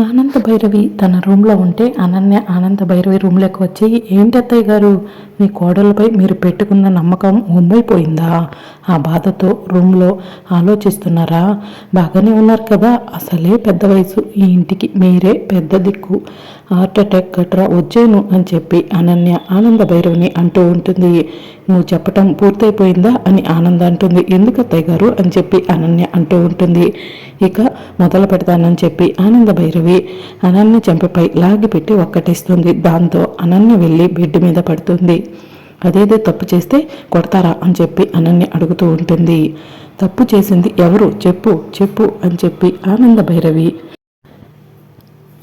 ఆనంద భైరవి తన రూమ్లో ఉంటే అనన్య ఆనంద భైరవి రూమ్లోకి వచ్చి ఏంటి అత్తయ్య గారు? మీ కోడలపై మీరు పెట్టుకున్న నమ్మకం ఉమ్మైపోయిందా? ఆ బాధతో రూమ్లో ఆలోచిస్తున్నారా? బాగానే ఉన్నారు కదా? అసలే పెద్ద వయసు. ఈ ఇంటికి మీరే పెద్ద దిక్కు. హార్ట్ అటాక్ గట్రా వచ్చాను అని చెప్పి అనన్య ఆనంద భైరవిని అంటూ ఉంటుంది. నువ్వు చెప్పటం పూర్తయిపోయిందా? అని ఆనంద అంటుంది. ఎందుకు అత్తయ్య గారు? అని చెప్పి అనన్య అంటూ ఉంటుంది. ఇక మొదలు పెడతానని చెప్పి ఆనంద భైరవి అనన్య చెంపపై లాగిపెట్టి ఒక్కటిస్తుంది. దాంతో అనన్య వెళ్ళి బెడ్ మీద పడుతుంది. అదేదో తప్పు చేస్తే కొడతారా? అని చెప్పి అనన్య అడుగుతూ ఉంటుంది. తప్పు చేసింది ఎవరు? చెప్పు చెప్పు అని చెప్పి ఆనంద భైరవి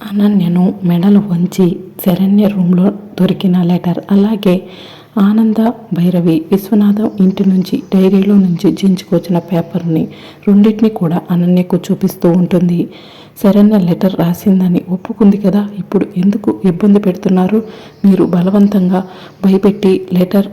అనన్యను మెడలు వంచి శరణ్య రూమ్లో దొరికిన లెటర్. అలాగే ఆనంద భైరవి విశ్వనాథం ఇంటి నుంచి డైరీలో నుంచి జించుకొచ్చిన పేపర్ని రెండింటిని కూడా అనన్యకు చూపిస్తూ ఉంటుంది. శరణ్య లెటర్ రాసిందని ఒప్పుకుంది కదా ఇప్పుడు ఎందుకు ఇబ్బంది పెడుతున్నారు? మీరు బలవంతంగా భయపెట్టి లెటర్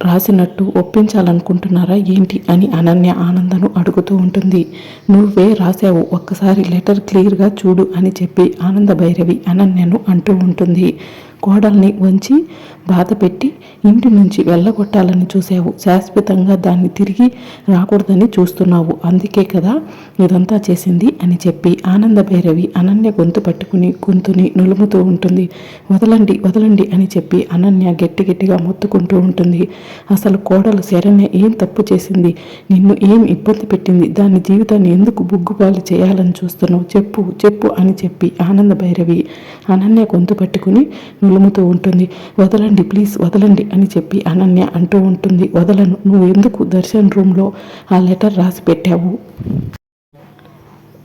రాసినట్టు ఒప్పించాలనుకుంటున్నారా ఏంటి అని అనన్య ఆనందను అడుగుతూ ఉంటుంది. నువ్వే రాసావు ఒక్కసారి లెటర్ క్లియర్గా చూడు అని చెప్పి ఆనంద భైరవి అనన్యను అంటూ ఉంటుంది. కోడల్ని వంచి బాధ పెట్టి ఇంటి నుంచి వెళ్ళగొట్టాలని చూసావు శాశ్వతంగా దాన్ని తిరిగి రాకూడదని చూస్తున్నావు. అందుకే కదా ఇదంతా చేసింది అని చెప్పి ఆనంద భైరవి అనన్య గొంతు పట్టుకుని గొంతుని నులుముతూ ఉంటుంది. వదలండి వదలండి అని చెప్పి అనన్య గట్టి గట్టిగా మొత్తుకుంటూ ఉంటుంది. అసలు కోడలు శరణ్య ఏం తప్పు చేసింది? నిన్ను ఏం ఇబ్బంది పెట్టింది? దాని జీవితాన్ని ఎందుకు బుగ్గుపాలు చేయాలని చూస్తున్నావు? చెప్పు చెప్పు అని చెప్పి ఆనంద భైరవి అనన్య గొంతు పట్టుకుని నులుముతూ ఉంటుంది. వదలండి ప్లీజ్ వదలండి అని చెప్పి అనన్య అంటూ ఉంటుంది. వదలను నువ్వు ఎందుకు దర్శన్ రూమ్లో ఆ లెటర్ రాసి పెట్టావు?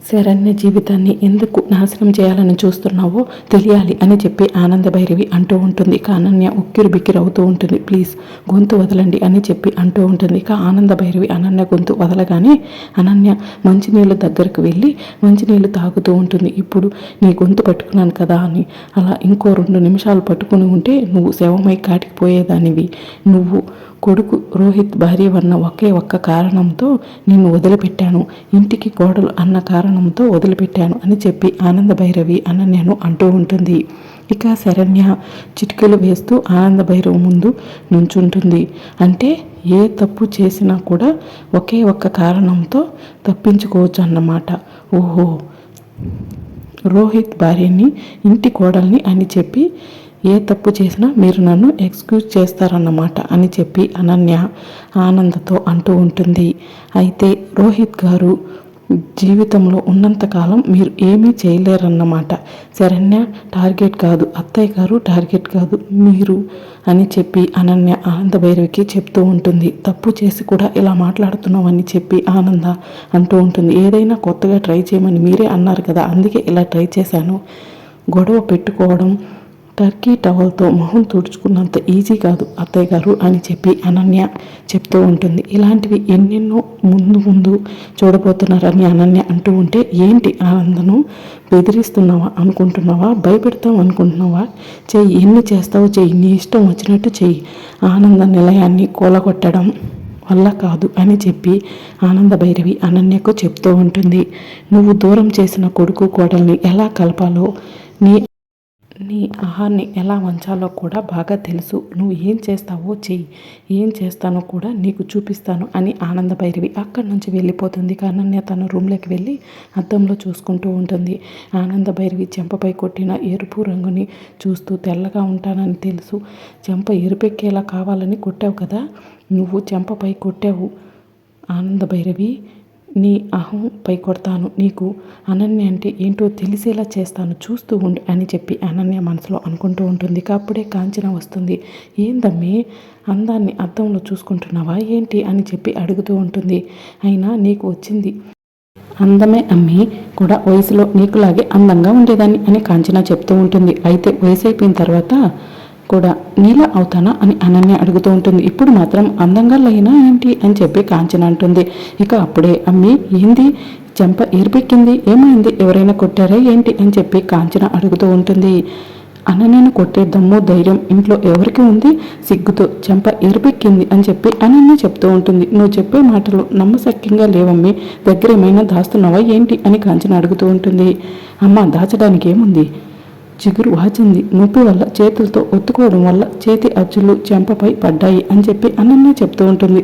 శరణ్య జీవితాన్ని ఎందుకు నాశనం చేయాలని చూస్తున్నావో తెలియాలి అని చెప్పి ఆనంద భైరవి అంటూ ఉంటుంది. కానన్య అనన్య ఉక్కిరి బిక్కిరి అవుతూ ఉంటుంది. ప్లీజ్ గొంతు వదలండి అని చెప్పి అంటూ ఉంటుంది. ఇక ఆనంద భైరవి అనన్య గొంతు వదలగానే అనన్య మంచినీళ్ళ దగ్గరకు వెళ్ళి మంచినీళ్ళు తాగుతూ ఉంటుంది. ఇప్పుడు నీ గొంతు పట్టుకున్నాను కదా అని అలా ఇంకో రెండు నిమిషాలు పట్టుకుని ఉంటే నువ్వు శవమై కాటికిపోయేదానివి నువ్వు కొడుకు రోహిత్ భార్య అన్న ఒకే ఒక్క కారణంతో నిన్ను వదిలిపెట్టాను. ఇంటికి కోడలు అన్న కారణంతో వదిలిపెట్టాను అని చెప్పి ఆనంద భైరవి అనన్యను అంటూ ఉంటుంది. ఇక శరణ్య చిటికలు వేస్తూ ఆనంద భైరవ్ ముందు నుంచుంటుంది. అంటే ఏ తప్పు చేసినా కూడా ఒకే ఒక్క కారణంతో తప్పించుకోవచ్చు అన్నమాట ఓహో! రోహిత్ భార్యని ఇంటి కోడల్ని అని చెప్పి ఏ తప్పు చేసినా మీరు నన్ను ఎక్స్క్యూజ్ చేస్తారన్నమాట అని చెప్పి అనన్య ఆనందతో అంటూ ఉంటుంది. అయితే రోహిత్ గారు జీవితంలో ఉన్నంతకాలం మీరు ఏమీ చేయలేరన్నమాట. శరణ్య టార్గెట్ కాదు అత్తయ్య గారు టార్గెట్ కాదు మీరు అని చెప్పి అనన్య ఆనంద భైరవికి చెప్తూ ఉంటుంది. తప్పు చేసి కూడా ఇలా మాట్లాడుతున్నామని చెప్పి ఆనంద అంటూ ఉంటుంది. ఏదైనా కొత్తగా ట్రై చేయమని మీరే అన్నారు కదా అందుకే ఇలా ట్రై చేశాను. గొడవ పెట్టుకోవడం టర్కీ టవల్తో మొహం తుడుచుకున్నంత ఈజీ కాదు అత్తయ్య గారు అని చెప్పి అనన్య చెప్తూ ఉంటుంది. ఇలాంటివి ఎన్నెన్నో ముందు ముందు చూడబోతున్నారని అనన్య అంటూ ఉంటే ఏంటి ఆనందను బెదిరిస్తున్నావా అనుకుంటున్నావా? భయపెడతావు అనుకుంటున్నావా? చెయ్యి ఎన్ని చేస్తావో చెయ్యి నీ ఇష్టం వచ్చినట్టు చెయ్యి. ఆనంద నిలయాన్ని కూలగొట్టడం వల్ల కాదు అని చెప్పి ఆనంద భైరవి అనన్యకు చెప్తూ ఉంటుంది. నువ్వు దూరం చేసిన కొడుకు కోడల్ని ఎలా కలపాలో నీ నీ ఆహార్ని ఎలా వంచాలో కూడా బాగా తెలుసు. నువ్వు ఏం చేస్తావో చెయ్యి. ఏం చేస్తానో కూడా నీకు చూపిస్తాను అని ఆనంద భైరవి అక్కడి నుంచి వెళ్ళిపోతుంది. అనన్య తన రూమ్లోకి వెళ్ళి అద్దంలో చూసుకుంటూ ఉంటుంది. ఆనంద భైరవి చెంపపై కొట్టిన ఎరుపు రంగుని చూస్తూ తెల్లగా ఉంటానని తెలుసు. చెంప ఎరుపెక్కేలా కావాలని కొట్టావు కదా? నువ్వు చెంపపై కొట్టావు. ఆనంద భైరవి నీ అహం పై కొడతాను నీకు అనన్య అంటే ఏంటో తెలిసేలా చేస్తాను. చూస్తూ ఉండు అని చెప్పి అనన్య మనసులో అనుకుంటూ ఉంటుంది. అప్పుడే కాంచన వస్తుంది. ఏందమ్మి? అందాన్ని అద్దంలో చూసుకుంటున్నావా? ఏంటి? అని చెప్పి అడుగుతూ ఉంటుంది. అయినా నీకు వచ్చింది. అందమే అమ్మి కూడా వయసులో నీకులాగే అందంగా ఉండేదాన్ని అని కాంచన చెప్తూ ఉంటుంది. అయితే వయసు అయిపోయిన తర్వాత కూడా నీలా అవుతానా అని అనన్య అడుగుతూ ఉంటుంది. ఇప్పుడు మాత్రం అందంగా లేనా ఏంటి అని చెప్పి కాంచన అంటుంది. ఇక అప్పుడే అమ్మి ఏంది? చెంప ఏర్పెక్కింది ఏమైంది? ఎవరైనా కొట్టారా ఏంటి అని చెప్పి కాంచన అడుగుతూ ఉంటుంది. అనన్యను కొట్టే దమ్ము ధైర్యం ఇంట్లో ఎవరికి ఉంది? సిగ్గుతో చెంప ఎరిపెక్కింది అని చెప్పి అనన్య చెప్తూ ఉంటుంది. నువ్వు చెప్పే మాటలు నమ్మశక్యంగా లేవమ్మి. దగ్గర ఏమైనా దాస్తున్నావా ఏంటి అని కాంచన అడుగుతూ ఉంటుంది. అమ్మ దాచడానికి ఏముంది చిగురు వాచింది. నొప్పి వల్ల చేతులతో ఒత్తుకోవడం వల్ల చేతి అచ్చులు చెంపపై పడ్డాయి అని చెప్పి అనన్య చెప్తూ ఉంటుంది.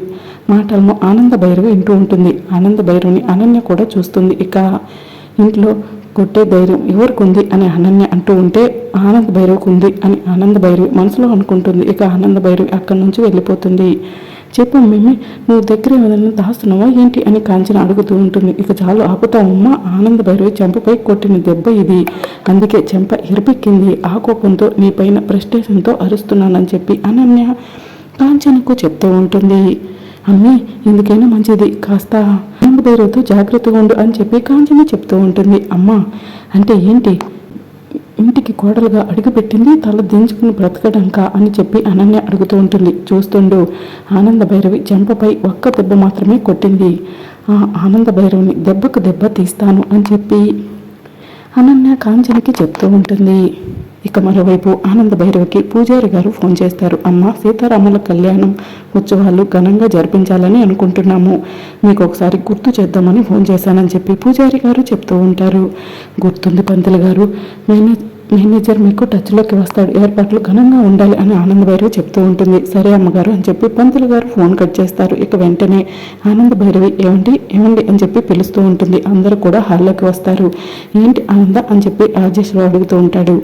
మాటలను ఆనంద భైరవ వింటూ ఉంటుంది. ఆనంద భైరవుని అనన్య కూడా చూస్తుంది. ఇక ఇంట్లో కొట్టే ధైర్యం ఎవరికి ఉంది అని అనన్య అంటూ ఉంటే ఆనంద భైరవికి ఉంది అని ఆనంద భైరవి మనసులో అనుకుంటుంది. ఇక ఆనంద భైరవి అక్కడి నుంచి వెళ్ళిపోతుంది. చెప్పు మేమే నువ్వు దగ్గర ఏమైనా దాస్తున్నావా? ఏంటి అని కాంచన అడుగుతూ ఉంటుంది. ఇక చాలు ఆపుతావమ్మా ఆనంద భైరవి చెంపపై కొట్టిన దెబ్బ ఇది. అందుకే చెంప ఎరిపెక్కింది. ఆ కోపంతో నీ పైన ప్రస్టేషన్తో అరుస్తున్నానని చెప్పి అనన్య కాంచనకు చెప్తూ ఉంటుంది. అమ్మి ఎందుకైనా మంచిది. కాస్త ఆనంద భైరవతో జాగ్రత్తగా ఉండు అని చెప్పి కాంచన చెప్తూ ఉంటుంది. అమ్మ అంటే ఏంటి? ఇంటికి కోడలుగా అడుగుపెట్టింది తల దించుకుని బ్రతకడంక అని చెప్పి అనన్య అడుగుతూ ఉంటుంది. చూస్తుండు ఆనంద భైరవి చెంపపై ఒక్క దెబ్బ మాత్రమే కొట్టింది. ఆ ఆనంద భైరవిని దెబ్బకు దెబ్బ తీస్తాను అని చెప్పి అనన్య కాంచనకి చెప్తూ ఉంటుంది. ఇక మరోవైపు ఆనంద భైరవికి పూజారి గారు ఫోన్ చేస్తారు. అమ్మ సీతారాముల కళ్యాణం ఉత్సవాలు ఘనంగా జరిపించాలని అనుకుంటున్నాము. మీకు ఒకసారి గుర్తు చేద్దామని ఫోన్ చేశానని చెప్పి పూజారి గారు చెప్తూ ఉంటారు. గుర్తుంది పంతులు గారు నేను మేనేజర్ మీకు టచ్లోకి వస్తాడు. ఏర్పాట్లు ఘనంగా ఉండాలి అని ఆనంద భైరవి చెప్తూ ఉంటుంది. సరే అమ్మగారు అని చెప్పి పంతులు గారు ఫోన్ కట్ చేస్తారు. ఇక వెంటనే ఆనంద భైరవి ఏమండి ఏమండి అని చెప్పి పిలుస్తూ ఉంటుంది. అందరూ కూడా హాల్లోకి వస్తారు. ఏంటి ఆనంద? అని చెప్పి రాజేశ్వరరావు అడుగుతూ ఉంటాడు.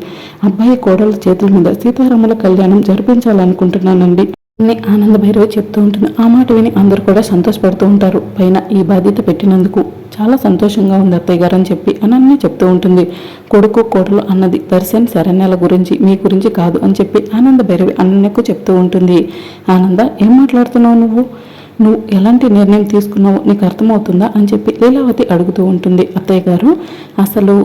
అబ్బాయి కోడల చేతుల మీద సీతారాముల కళ్యాణం జరిపించాలనుకుంటున్నానండి. అని ఆనంద భైరవి చెప్తూ ఉంటుంది. ఆ మాట విని అందరూ కూడా సంతోషపడుతూ ఉంటారు. పైన ఈ బాధ్యత పెట్టినందుకు. చాలా సంతోషంగా ఉంది అత్తయ్య గారు అని చెప్పి అనన్య చెప్తూ ఉంటుంది. కొడుకు కోడలు అన్నది దర్శన్ శరణ్యాల గురించి మీ గురించి కాదు అని చెప్పి ఆనంద భైరవి అనన్యకు చెప్తూ ఉంటుంది. ఆనంద ఏం మాట్లాడుతున్నావు నువ్వు? నువ్వు ఎలాంటి నిర్ణయం తీసుకున్నావు నీకు అర్థమవుతుందా అని చెప్పి లీలావతి అడుగుతూ ఉంటుంది. అత్తయ్య గారు అసలు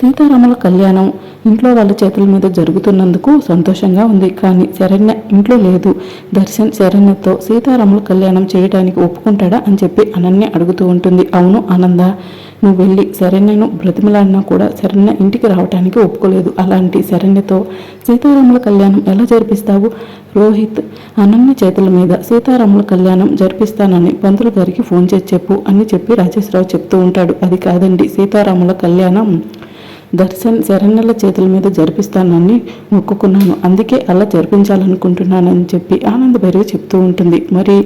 సీతారాముల కళ్యాణం ఇంట్లో వాళ్ళ చేతుల మీద జరుగుతున్నందుకు సంతోషంగా ఉంది. కానీ శరణ్య ఇంట్లో లేదు. దర్శన్ శరణ్యతో సీతారాముల కళ్యాణం చేయడానికి ఒప్పుకుంటాడా అని చెప్పి అనన్య అడుగుతూ ఉంటుంది. అవును ఆనంద నువ్వు వెళ్ళి శరణ్యను బ్రతిమలాడినా కూడా శరణ్య ఇంటికి రావడానికి ఒప్పుకోలేదు. అలాంటి శరణ్యతో సీతారాముల కళ్యాణం ఎలా జరిపిస్తావు? రోహిత్ అనన్య చేతుల మీద సీతారాముల కళ్యాణం జరిపిస్తానని పంతులు గారికి ఫోన్ చేసి చెప్పు అని చెప్పి రాజేశ్వరరావు చెప్తూ ఉంటాడు. అది కాదండి సీతారాముల కళ్యాణం. దర్శన్ శరణ్యల చేతుల మీద జరిపిస్తానని మొక్కుకున్నాను. అందుకే అలా జరిపించాలనుకుంటున్నానని చెప్పి ఆనంద భైరవి చెప్తూ ఉంటుంది. మరి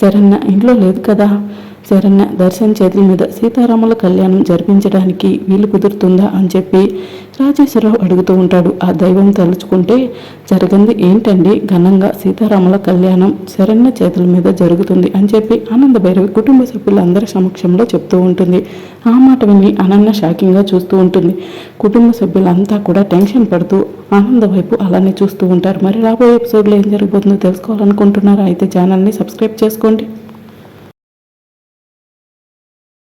శరణ్య ఇంట్లో లేదు కదా? శరణ్య దర్శన్ చేతుల మీద సీతారాముల కళ్యాణం జరిపించడానికి వీలు కుదురుతుందా అని చెప్పి రాజేశ్వరరావు అడుగుతూ ఉంటాడు. ఆ దైవం తలుచుకుంటే జరిగింది ఏంటండి? ఘనంగా సీతారాముల కళ్యాణం శరణ్య చేతుల మీద జరుగుతుంది అని చెప్పి ఆనంద భైరవి కుటుంబ సభ్యులందరి సమక్షంలో చెప్తూ ఉంటుంది. ఆ మాట విని అనన్య షాకింగ్గా చూస్తూ ఉంటుంది. కుటుంబ సభ్యులంతా కూడా టెన్షన్ పడుతూ ఆనంద వైపు అలానే చూస్తూ ఉంటారు. మరి రాబోయే ఎపిసోడ్లో ఏం జరగబోతుందో తెలుసుకోవాలనుకుంటున్నారా? అయితే ఛానల్ని సబ్స్క్రైబ్ చేసుకోండి.